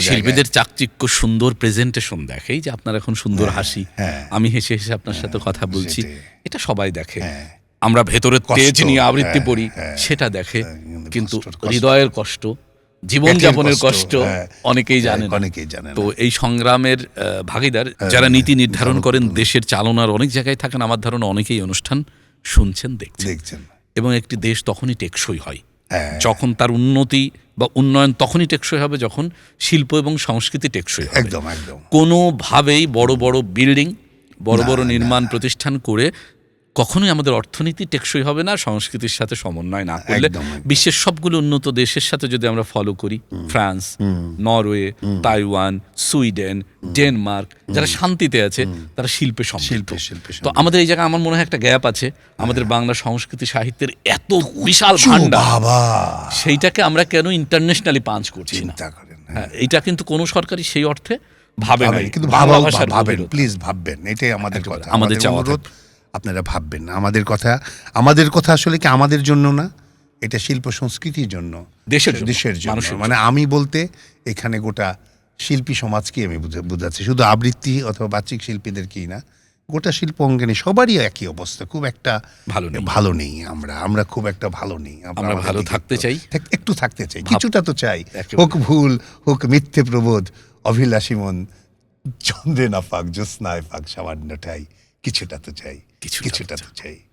শিল্পীদের চাকচিক্য সুন্দর প্রেজেন্টেশন দেখে এই যে আপনার এখন সুন্দর হাসি। হ্যাঁ। আমি হেসে হেসে আপনার সাথে কথা বলছি। এটা সবাই দেখে। হ্যাঁ। আমরা ভেতরে তেজ নিয়ে আবৃত্তি হ্যাঁ, পড়ি হ্যাঁ, সেটা দেখে। হ্যাঁ, কিন্তু। হৃদয়ের কষ্ট জীবনযাপনের পেটের কষ্ট হ্যাঁ, অনেকেই জানে অনেকেই জানে তো এই সংগ্রামের ভাগিদার যারা নীতি নির্ধারণ করেন দেশের চালনার অনেক জায়গায় থাকেন আমার ধারণা অনেকেই অনুষ্ঠান শুনছেন দেখছেন। দেখছেন। এবং একটি দেশ তখনই টেকসই হয়। হ্যাঁ। যখন তার উন্নতি বা উন্নয়ন তখনই টেকসই হবে যখন শিল্প এবং সংস্কৃতি টেকসই হবে। একদম একদম। কোনোভাবেই বড় বড় বিল্ডিং বড় বড় নির্মাণ প্রতিষ্ঠান করে কখনোই আমাদের অর্থনীতি টেকসই হবে না সংস্কৃতির সাথে সমন্বয় না করলে। বিশ্বের সবগুলো উন্নত দেশের সাথে যদি আমরা ফলো করি France Norway Taiwan Sweden Denmark যারা শান্তিতে আছে তারা শিল্পে শিল্পে, তো আমাদের এই জায়গায় আমার মনে হয় একটা গ্যাপ আছে। আমাদের বাংলা সংস্কৃতি সাহিত্যের এত বিশাল ভান্ডার সেইটাকে আমরা কেন ইন্টারন্যাশনালি পাঞ্চ করছি না? হ্যাঁ এটা কিন্তু কোনো সরকারি সেই অর্থে ভাবে না কিন্তু ভাবেন প্লিজ ভাববেন এটাই আমাদের কথা। আমাদের অনুরোধ আপনারা ভাববেন আমাদের কথা আমাদের কথা আসলে কি আমাদের জন্য না? এটা শিল্প সংস্কৃতির জন্য। দেশের দেশের জন্য। মানে আমি বলতে এখানে গোটা শিল্পী সমাজকে আমি বুঝা- বুঝাচ্ছি। শুধু আবৃত্তি অথবা বাচিক শিল্পীদেরকেই না গোটা শিল্প অঙ্গনে সবারই একই অবস্থা। খুব একটা ভালো নেই। ভালো নেই আমরা। আমরা খুব একটা ভালো নেই। আমরা ভালো থাকতে চাই। একটু থাকতে চাই। কিছুটা তো চাই। হোক ভুল হোক মিথ্যে প্রবোধ অভিলাষী মন চন্দ্রে না পাক জ্যোৎস্নায় পাক সামান্যটাই কিছুটা তো চাই। কিছুটা তো কিছুটা তো চাই